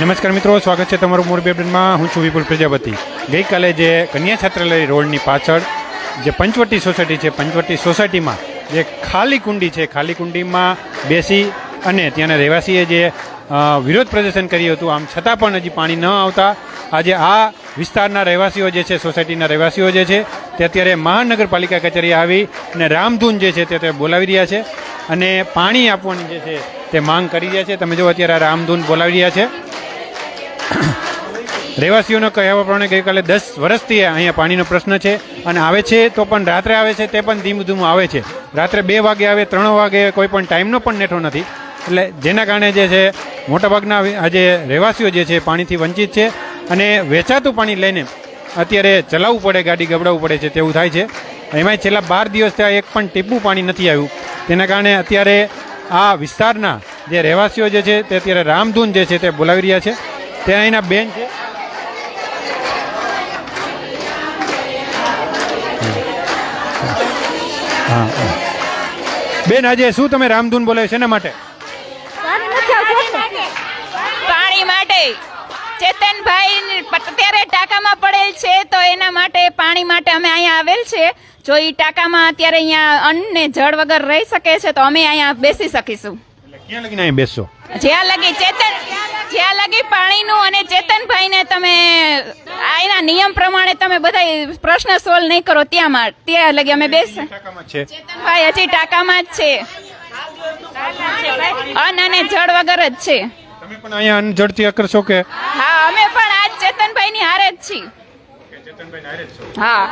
નમસ્કાર મિત્રો, સ્વાગત છે તમારું મોરબી અપડેટમાં હું છું વિપુલ પ્રજાપતિ. ગઈકાલે જે કન્યા છાત્રાલય રોડની પાછળ જે પંચવટી સોસાયટી છે, પંચવટી સોસાયટીમાં જે ખાલી કુંડી છે, ખાલી કુંડીમાં બેસી અને ત્યાંના રહેવાસીએ જે વિરોધ પ્રદર્શન કર્યું હતું, આમ છતાં પણ હજી પાણી ન આવતા, આજે આ વિસ્તારના રહેવાસીઓ જે છે, સોસાયટીના રહેવાસીઓ જે છે, તે અત્યારે મહાનગરપાલિકા કચેરી આવી અને રામધૂન જે છે, તે તે બોલાવી રહ્યા છે અને પાણી આપવાની જે છે, તે માંગ કરી રહ્યા છે. તમે જો અત્યારે રામધૂન બોલાવી રહ્યા છે રહેવાસીઓનો કહેવા પ્રમાણે ગઈકાલે દસ વર્ષથી અહીંયા પાણીનો પ્રશ્ન છે અને આવે છે તો પણ રાત્રે આવે છે તે પણ ધીમું ધીમું આવે છે. રાત્રે બે વાગે આવે, ત્રણ વાગે કોઈ પણ ટાઈમનો પણ નેઠો નથી. એટલે જેના કારણે જે છે, મોટાભાગના આજે રહેવાસીઓ જે છે પાણીથી વંચિત છે અને વેચાતું પાણી લઈને અત્યારે ચલાવવું પડે, ગાડી ગબડાવવું પડે છે તેવું થાય છે. એમાંય છેલ્લા બાર દિવસ ત્યાં એક પણ ટીપું પાણી નથી આવ્યું. તેના કારણે અત્યારે આ વિસ્તારના જે રહેવાસીઓ જે છે તે અત્યારે રામધૂન જે છે તે બોલાવી રહ્યા છે. તે અહીંના બેન છે. હા. બેન આજે શું તમે રામધૂન બોલે છે? એના માટે? પાણી માટે ચેતનભાઈ અત્યારે ટાંકામાં પડેલ છે તો એના માટે પાણી માટે અમે અહીંયા આવેલ છે. જો એ ટાંકામાં અત્યારે અહીંયા અન્ન ને જળ વગર રહી શકે છે તો અમે અહીંયા બેસી શકીશું. ક્યાં લગીને અહીં બેસો? જ્યાં લગી ચેતન જ્યાં લગી પાણીનું અને ચેતનભાઈને તમે આના નિયમ પ્રમાણે તમે બધા પ્રશ્ન સોલ્વ નહીં કરો ત્યાં માં ત્યાં લગી અમે બેસ ચેતનભાઈ હજી ટાંકામાં જ છે. અન અને જળ વગર જ છે. તમે પણ અહીંયા અન્ન અકર છો કે? હા અમે પણ આજ ચેતનભાઈ ની હારે જ છીએ હા.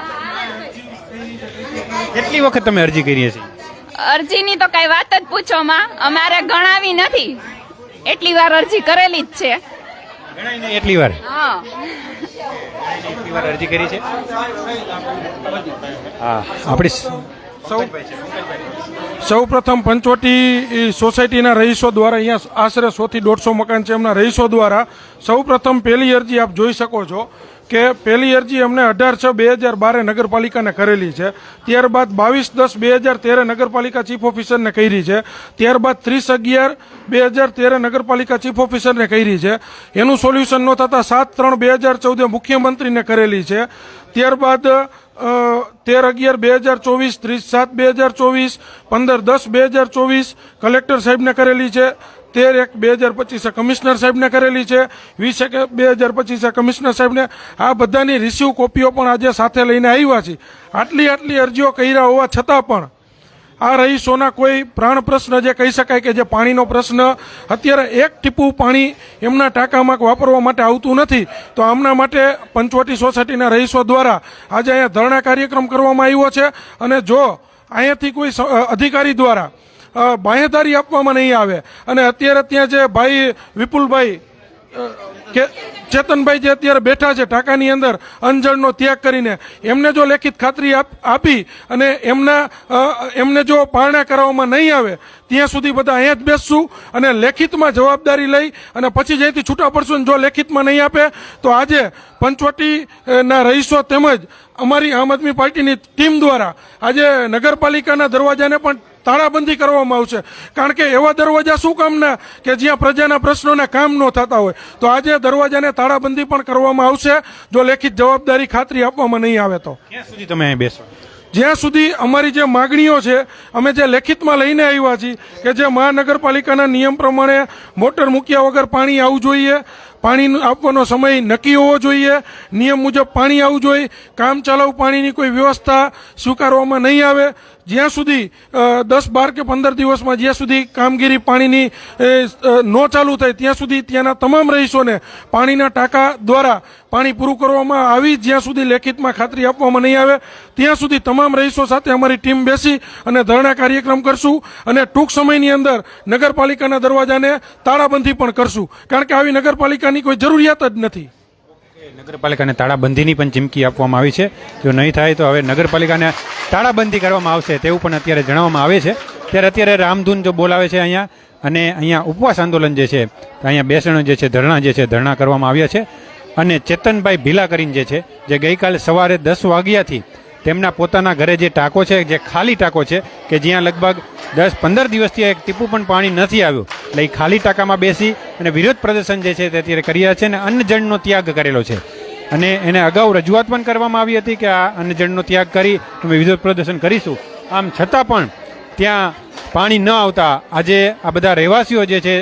કેટલી વખત તમે અરજી કરી છે અરજીની તો કઈ વાત જ પૂછો માં. અમારે ગણાવી નથી. એટલી વાર અરજી કરેલી જ છે. એટલી વાર? હા. એટલી વાર અરજી કરી છે? હા આપણી સૌ સૌ પ્રથમ પંચવટી સોસાયટીના રહીશો દ્વારા અહીંયા આશરે સો થી દોઢસો મકાન છે એમના રહીશો દ્વારા સૌ પ્રથમ પહેલી અરજી આપ જોઈ શકો છો. કે પહેલી અરજી અમને અઢાર છ બે હજાર બારે નગરપાલિકાને કરેલી છે. ત્યારબાદ બાવીસ દસ બે હજાર તેરે નગરપાલિકા ચીફ ઓફિસરને કરી છે. ત્યારબાદ ત્રીસ અગિયાર બે હજાર તેરે નગરપાલિકા ચીફ ઓફિસરને કરી છે. એનું સોલ્યુશન ન થતાં સાત ત્રણ બે હજાર ચૌદે મુખ્યમંત્રીને કરેલી છે. ત્યારબાદ તેર અગિયાર બે હજાર ચોવીસ, ત્રીસ સાત બે હજાર ચોવીસ, પંદર દસ બે હજાર ચોવીસ કલેક્ટર સાહેબને કરેલી છે. તેર એક બે હજાર પચીસે કમિશનર સાહેબને કરેલી છે, વીસ એક બે હજાર પચીસે કમિશનર સાહેબને આ બધાની રિસીવ કોપીઓ પણ આજે સાથે લઈને આવ્યા છે. આટલી આટલી અરજીઓ કર્યા હોવા છતાં પણ આ રહીશોના કોઈ પ્રાણ પ્રશ્ન જે કહી શકાય કે જે પાણીનો પ્રશ્ન, અત્યારે એક ટીપું પાણી એમના ટાંકામાં વાપરવા માટે આવતું નથી, તો આમના માટે પંચવટી સોસાયટીના રહીશો દ્વારા આજે અહીંયા ધરણા કાર્યક્રમ કરવામાં આવ્યો છે અને જો અહીંયાથી કોઈ અધિકારી દ્વારા બાંહેધારી આપવામાં નહીં આવે. અને અત્યારે ત્યાં જે ભાઈ વિપુલભાઈ કે, ચેતનભાઈ જે અત્યારે બેઠા છે ટાંકાની અંદર અંજળનો ત્યાગ કરીને, એમને જો લેખિત ખાતરી આપ- આપી અને એમના એમને જો પારણા કરાવવામાં નહીં આવે, ત્યાં સુધી બધા અહીંયા જ બેસશું અને લેખિતમાં જવાબદારી લઈ અને પછી જ્યાંથી છૂટા પડશું જો લેખિતમાં નહીં આપે, તો આજે પંચવટીના રહીશો તેમજ અમારી આમ આદમી પાર્ટીની ટીમ દ્વારા આજે નગરપાલિકાના દરવાજાને પણ તાળાબંધી કરવામાં આવશે. કારણ કે એવા દરવાજા શું કામના? કે જ્યાં પ્રજાના પ્રશ્નોના કામ ન થતા હોય. તો આજે દરવાજાને તાળાબંધી પણ કરવામાં આવશે જો લેખિત જવાબદારી ખાતરી આપવામાં નહીં આવે તો. સુધી તમે અહીં બેસો? જ્યાં સુધી અમારી જે માગણીઓ છે અમે જે લેખિતમાં લઈને આવ્યા છીએ કે જે મહાનગરપાલિકાના નિયમ પ્રમાણે મોટર મૂક્યા વગર પાણી આવવું જોઈએ પાણી આપવાનો સમય નક્કી હોવો જોઈએ નિયમ મુજબ પાણી આવવું જોઈએ કામ ચાલુ પાણીની કોઈ વ્યવસ્થા સ્વીકારવામાં નહીં આવે જ્યાં સુધી દસ, બાર કે પંદર દિવસમાં જ્યાં સુધી કામગીરી પાણીની ન ચાલુ થાય, ત્યાં સુધી ત્યાંના તમામ રહીશોને પાણીના ટાંકા દ્વારા પાણી પૂરું કરવામાં આવી, જ્યાં સુધી લેખિતમાં ખાતરી આપવામાં નહીં આવે, ત્યાં સુધી તમામ રહીશો સાથે અમારી ટીમ બેસી અને ધરણા કાર્યક્રમ કરશું અને ટૂંક સમયની અંદર નગરપાલિકાના દરવાજાને તાળાબંધી પણ કરશું. કારણ કે આવી નગરપાલિકાની કોઈ જરૂરિયાત જ નથી. નગરપાલિકાને તાળાબંધીની પણ ચીમકી આપવામાં આવી છે. જો નહીં થાય તો હવે નગરપાલિકાને તાળાબંધી કરવામાં આવશે તેવું પણ અત્યારે જણાવવામાં આવે છે. ત્યારે અત્યારે રામધૂન જો બોલાવે છે અહીંયા અને અહીંયા ઉપવાસ આંદોલન જે છે, અહીંયા બેસણો જે છે, ધરણા જે છે, ધરણા કરવામાં આવ્યા છે. અને ચેતનભાઈ ભીલા કરીને જે છે, જે ગઈકાલે સવારે દસ વાગ્યાથી તેમના પોતાના ઘરે જે ટાંકો છે, જે ખાલી ટાંકો છે, કે જ્યાં લગભગ દસ પંદર દિવસથી એક ટીપું પણ પાણી નથી આવ્યું. એટલે એ ખાલી ટાંકામાં બેસી અને વિરોધ પ્રદર્શન જે છે તે અત્યારે કરી રહ્યા છે અને અન્નજળનો ત્યાગ કરેલો છે. અને એને અગાઉ રજૂઆત પણ કરવામાં આવી હતી કે આ અન્નજળનો ત્યાગ કરી અમે વિરોધ પ્રદર્શન કરીશું. આમ છતાં પણ ત્યાં પાણી ન આવતા આજે આ બધા રહેવાસીઓ જે છે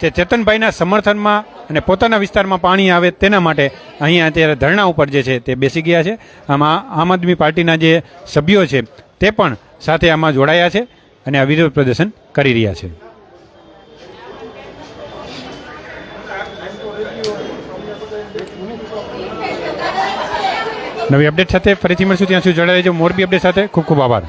તે ચેતનભાઈના સમર્થનમાં અને પોતાના વિસ્તારમાં પાણી આવે તેના માટે અહીંયા અત્યારે ધરણા ઉપર જે છે તે બેસી ગયા છે. આમાં આમ આદમી પાર્ટીના જે સભ્યો છે તે પણ સાથે આમાં જોડાયા છે અને આ વિરોધ પ્રદર્શન કરી રહ્યા છે. નવી અપડેટ સાથે ફરીથી મળશું. ત્યાં સુધી જોડાઈ રહેજો. મોરબી અપડેટ સાથે ખૂબ ખૂબ આભાર.